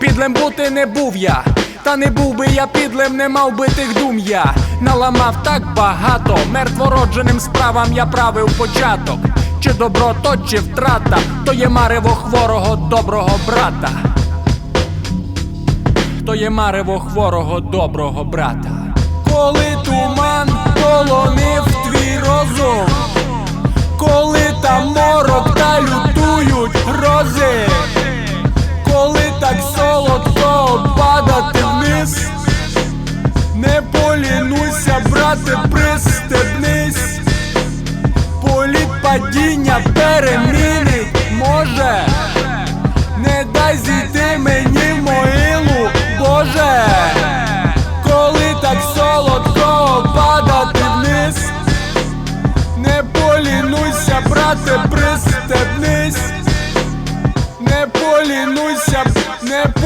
Підлим бути не був я, та не був би я підлим, не мав би тих дум я наламав так багато, мертвородженим справам я правив початок. Чи добро, то чи втрата, то є марево хворого доброго брата. То є марево хворого доброго брата. Коли туман мати, пристебнись, політ падіння перемінить. Може, не дай зійти мені в могилу, Боже, коли так солодко падати вниз, не полінуйся, брате, пристебнись, не полінуйся, не полінуйся.